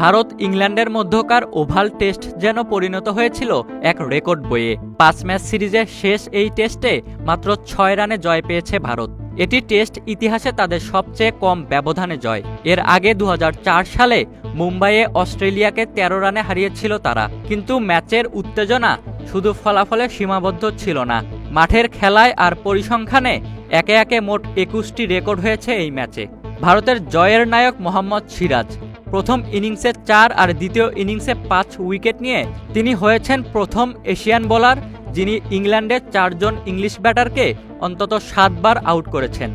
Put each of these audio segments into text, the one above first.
ভারত ইংল্যান্ডের মধ্যকার oval test যেন পরিণত হয়েছিল এক রেকর্ড বইয়ে। পাঁচ ম্যাচ সিরিজের শেষ এই টেস্টে মাত্র ছয় রানে জয় পেয়েছে ভারত। এটি টেস্ট ইতিহাসে তাদের সবচেয়ে কম ব্যবধানে জয়। এর আগে দু হাজার চার সালে মুম্বাইয়ে অস্ট্রেলিয়াকে ১৩ রানে হারিয়েছিল তারা। কিন্তু ম্যাচের উত্তেজনা শুধু ফলাফলে সীমাবদ্ধ ছিল না। মাঠের খেলায় আর পরিসংখ্যানে একে একে মোট একুশটি রেকর্ড হয়েছে এই ম্যাচে। ভারতের জয়ের নায়ক মোহাম্মদ সিরাজ প্রথম ইনিংসে চার আর দ্বিতীয় ইনিংসে পাঁচ উইকেট নিয়ে তিনি হয়েছেন প্রথম এশিয়ান বোলার, যিনি ইংল্যান্ডের চারজন ইংলিশ ব্যাটারকে অন্তত সাতবার আউট করেছেন।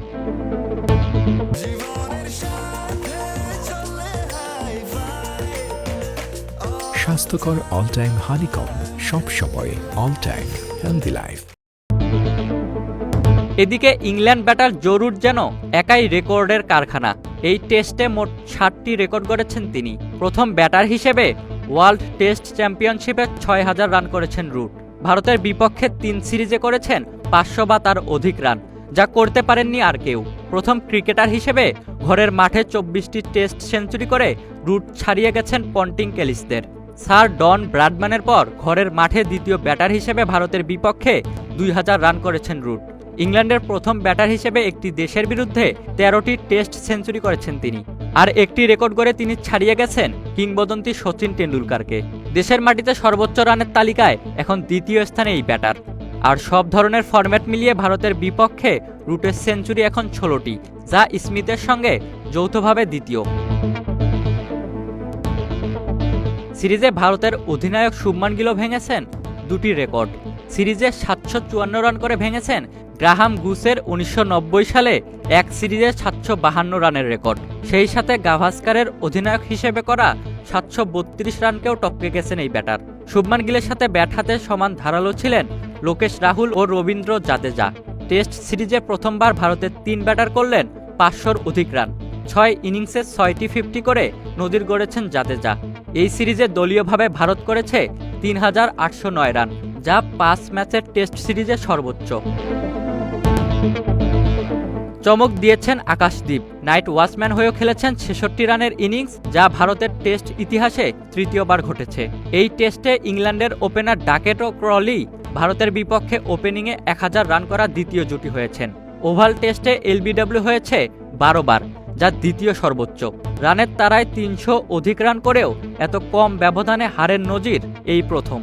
স্বাস্থ্যকর অল টাইম হানিকম সব সময় অল টাইম হেলদি লাইফ এদিকে ইংল্যান্ড ব্যাটার জরুর যেন একাই রেকর্ডের কারখানা। এই টেস্টে মোট ষাটটি রেকর্ড করেছেন তিনি। প্রথম ব্যাটার হিসেবে ওয়ার্ল্ড টেস্ট চ্যাম্পিয়নশিপে ছয় হাজার রান করেছেন রুট। ভারতের বিপক্ষে তিন সিরিজে করেছেন পাঁচশো বা তার অধিক রান, যা করতে পারেননি আর কেউ। প্রথম ক্রিকেটার হিসেবে ঘরের মাঠে চব্বিশটি টেস্ট সেঞ্চুরি করে রুট ছাড়িয়ে গেছেন পন্টিং কেলিসদের। স্যার ডন ব্রাডম্যানের পর ঘরের মাঠে দ্বিতীয় ব্যাটার হিসেবে ভারতের বিপক্ষে দুই হাজার রান করেছেন রুট। ইংল্যান্ডের প্রথম ব্যাটার হিসেবে একটি দেশের বিরুদ্ধে তেরোটি টেস্ট সেঞ্চুরি করেছেন তিনি। আর একটি রেকর্ড করে তিনি ছাড়িয়ে গেছেন কিংবদন্তি সচিন টেন্ডুলকারকে দেশের মাটিতে সর্বোচ্চ রানের তালিকায় এখন দ্বিতীয় স্থানে এই ব্যাটার। আর সব ধরনের ফরম্যাট মিলিয়ে ভারতের বিপক্ষে রুটের সেঞ্চুরি এখন ষোলোটি, যা স্মিথের সঙ্গে যৌথভাবে দ্বিতীয়। সিরিজে ভারতের অধিনায়ক শুভমান গিলও ভেঙেছেন দুটি রেকর্ড। সিরিজে সাতশো চুয়ান্ন রান করে ভেঙেছেন গ্রাহাম গুসের উনিশশো নব্বই সালে এক সিরিজে সাতশো বাহান্ন রানের রেকর্ড। সেই সাথে গাভাস্কারের অধিনায়ক হিসেবে করা সাতশো বত্রিশ রানকেও টপকে গেছেন এই ব্যাটার। শুভমান গিলের সাথে ব্যাট হাতে সমান ধারালো ছিলেন লোকেশ রাহুল ও রবীন্দ্র জাদেজা। টেস্ট সিরিজে প্রথমবার ভারতের তিন ব্যাটার করলেন পাঁচশোর অধিক রান। ছয় ইনিংসে ছয়টি ফিফটি করে নদীর গড়েছেন জাদেজা। এই সিরিজে দলীয়ভাবে ভারত করেছে তিন হাজার আটশো নয় রান, যা পাঁচ ম্যাচের টেস্ট সিরিজে সর্বোচ্চ। চমক দিয়েছেন আকাশদীপ। নাইট ওয়াচম্যান হয়েও খেলেছেন ছেষট্টি রানের ইনিংস, যা ভারতের টেস্ট ইতিহাসে তৃতীয়বার ঘটেছে। এই টেস্টে ইংল্যান্ডের ওপেনার ডাকেট ও ক্রলি ভারতের বিপক্ষে ওপেনিংয়ে এক হাজার রান করা দ্বিতীয় জুটি হয়েছেন। ওভাল টেস্টে এলবিডব্লিউ হয়েছে বারো বার, যা দ্বিতীয় সর্বোচ্চ। রানের তারায় তিনশো অধিক রান করেও এত কম ব্যবধানে হারের নজির এই প্রথম।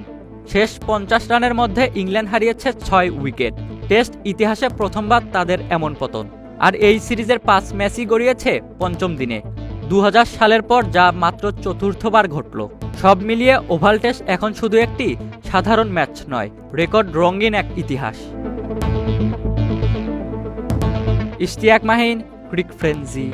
শেষ পঞ্চাশ রানের মধ্যে ইংল্যান্ড হারিয়েছে ছয় উইকেট। টেস্ট ইতিহাসে প্রথমবার তাদের এমন পতন। আর এই সিরিজের পাঁচ ম্যাচই গড়িয়েছে পঞ্চম দিনে। দু হাজার সালের পর যা মাত্র চতুর্থবার ঘটল। সব মিলিয়ে ওভাল টেস্ট এখন শুধু একটি সাধারণ ম্যাচ নয়, রেকর্ড রঙিন এক ইতিহাস। ইশতিয়াক মাহিন, ক্রিক ফ্রেন্সি।